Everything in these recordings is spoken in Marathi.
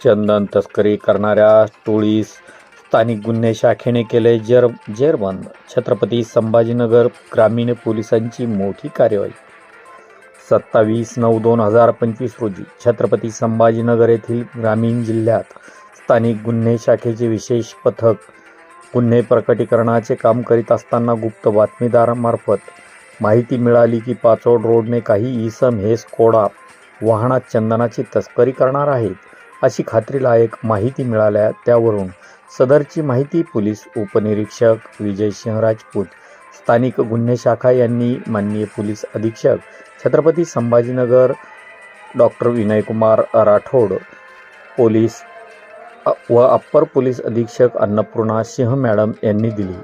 चंदन तस्करी करणाऱ्या टोळीस स्थानिक गुन्हे शाखेने केले जेर जेरबंद. छत्रपती संभाजीनगर ग्रामीण पोलिसांची मोठी कार्यवाही. सत्तावीस नऊ दोन हजार पंचवीस रोजी छत्रपती संभाजीनगर येथील ग्रामीण जिल्ह्यात स्थानिक गुन्हे शाखेचे विशेष पथक गुन्हे प्रकटीकरणाचे काम करीत असताना गुप्त बातमीदारामार्फत माहिती मिळाली की पाचोड रोडने काही इसम हे स्कोडा वाहनात चंदनाची तस्करी करणार आहेत. अशी खात्रीलायक माहिती मिळाल्या त्यावरून सदरची माहिती पोलीस उपनिरीक्षक विजय सिंह राजपूत स्थानिक गुन्हे शाखा यांनी माननीय पोलीस अधीक्षक छत्रपती संभाजीनगर डॉक्टर विनयकुमार राठोड पोलीस व अप्पर पोलीस अधीक्षक अन्नपूर्णा सिंह मॅडम यांनी दिली.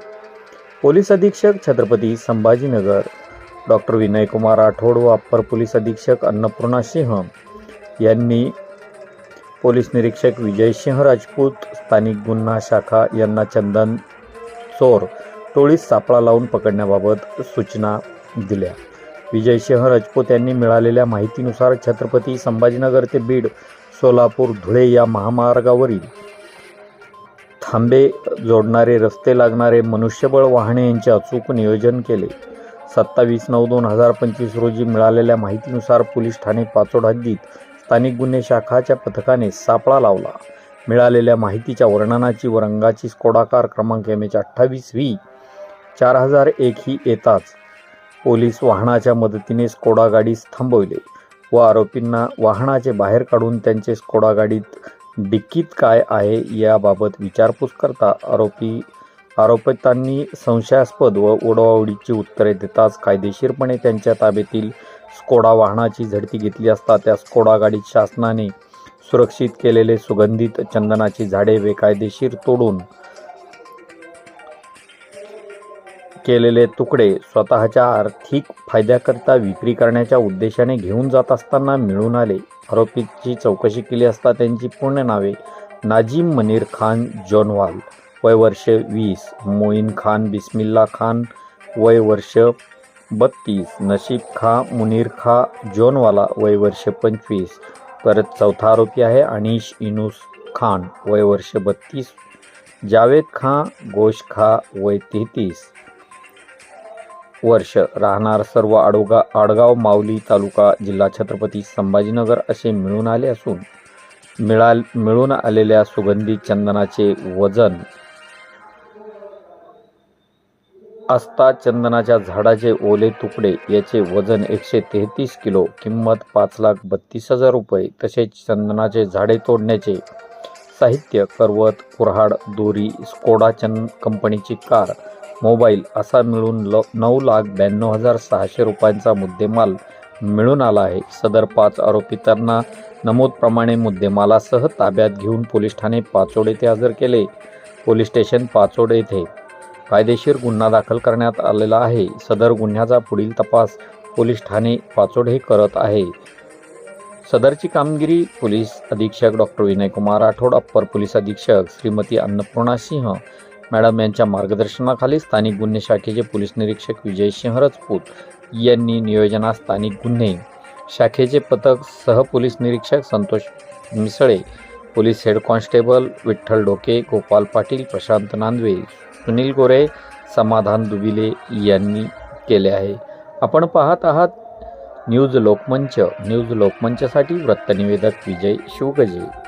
पोलीस अधीक्षक छत्रपती संभाजीनगर डॉक्टर विनयकुमार राठोड व अप्पर पोलीस अधीक्षक अन्नपूर्णा सिंह यांनी पोलीस निरीक्षक विजयसिंह राजपूत स्थानिक गुन्हा शाखा यांना चंदन चोर टोळीस सापळा लावून पकडण्याबाबत सूचना दिल्या. विजयसिंह राजपूत यांनी मिळालेल्या माहितीनुसार छत्रपती संभाजीनगर ते बीड सोलापूर धुळे या महामार्गावरील थांबे जोडणारे रस्ते लागणारे मनुष्यबळ वाहने यांचे अचूक नियोजन केले. सत्तावीस नऊ दोन हजार पंचवीस रोजी मिळालेल्या माहितीनुसार पोलीस ठाणे पाचोड हद्दीत स्थानिक गुन्हे शाखाच्या पथकाने सापळा लावला. मिळालेल्या माहितीच्या वर्णनाची व रंगाची स्कोडाकार क्रमांक एम एच अठ्ठावीस व्ही चार हजार एक ही येताच पोलीस वाहनाच्या मदतीने स्कोडा गाडीस थांबवले व आरोपींना वाहनाचे बाहेर काढून त्यांचे स्कोडा गाडीत डिक्कीत काय आहे याबाबत विचारपूस करता आरोपी आरोपितांनी संशयास्पद व ओढाओढीची उत्तरे देताच कायदेशीरपणे त्यांच्या ताब्यातील स्कोडा वाहनाची झडती घेतली असता त्या स्कोडा गाडीत शासनाने सुरक्षित केलेले सुगंधित चंदनाची झाडे बेकायदेशीर तोडून केलेले तुकडे स्वतःच्या आर्थिक फायद्याकरिता विक्री करण्याच्या उद्देशाने घेऊन जात असताना मिळून आले. आरोपीची चौकशी केली असता त्यांची पूर्ण नावे नाजीम मनीर खान जोनवाल वय वर्ष वीस. मोईन खान बिस्मिल्ला खान. वय वर्ष बत्तीस नशीब खा मुनीर खा जोनवाला वय वर्ष पंचवीस परत चौथा आरोपी आहे अनिश इनुस खान वय वर्ष बत्तीस जावेद खां गोश खा वय तेहतीस वर्ष. राहणार सर्व आडोगा आडगाव माऊली तालुका जिल्हा छत्रपती संभाजीनगर असे मिळून आले असून मिळाल मिळून आलेल्या सुगंधी चंदनाचे वजन असता चंदनाच्या झाडाचे ओले तुकडे याचे वजन एकशे तेहतीस किलो किंमत पाच लाख बत्तीस हजार रुपये तसेच चंदनाचे झाडे तोडण्याचे साहित्य करवत कुऱ्हाड दोरी स्कोडा चंद कंपनीची कार मोबाईल असा मिळून ल नऊ लाख ब्याण्णव हजार सहाशे रुपयांचा मुद्देमाल मिळून आला आहे. सदर पाच आरोपितांना नमूदप्रमाणे मुद्देमालासह ताब्यात घेऊन पोलीस ठाणे पाचोड येथे हजर केले. पोलीस स्टेशन पाचोड येथे कायदेशीर गुन्हा दाखल करण्यात आलेला आहे. सदर गुन्ह्याचा पुढील तपास पोलीस ठाणे पाचोड हे करत आहे. सदरची कामगिरी पोलीस अधीक्षक doctor Vinaykumar Rathod upper police अधीक्षक श्रीमती अन्नपूर्णा सिंह मॅडम यांच्या मार्गदर्शनाखाली स्थानिक गुन्हे शाखेचे पोलीस निरीक्षक विजयसिंह रजपूत यांनी नियोजनात स्थानिक गुन्हे शाखेचे पथक सह पोलीस निरीक्षक Santosh Misale police head constable Vitthal Doke Gopal Patil Prashant नांदवे Sunil गोरे समाधान दुबिले यांनी केले आहे. आपण पाहत आहात न्यूज लोकमंच. न्यूज लोकमंचसाठी वृत्तनिवेदक विजय शिवगजे.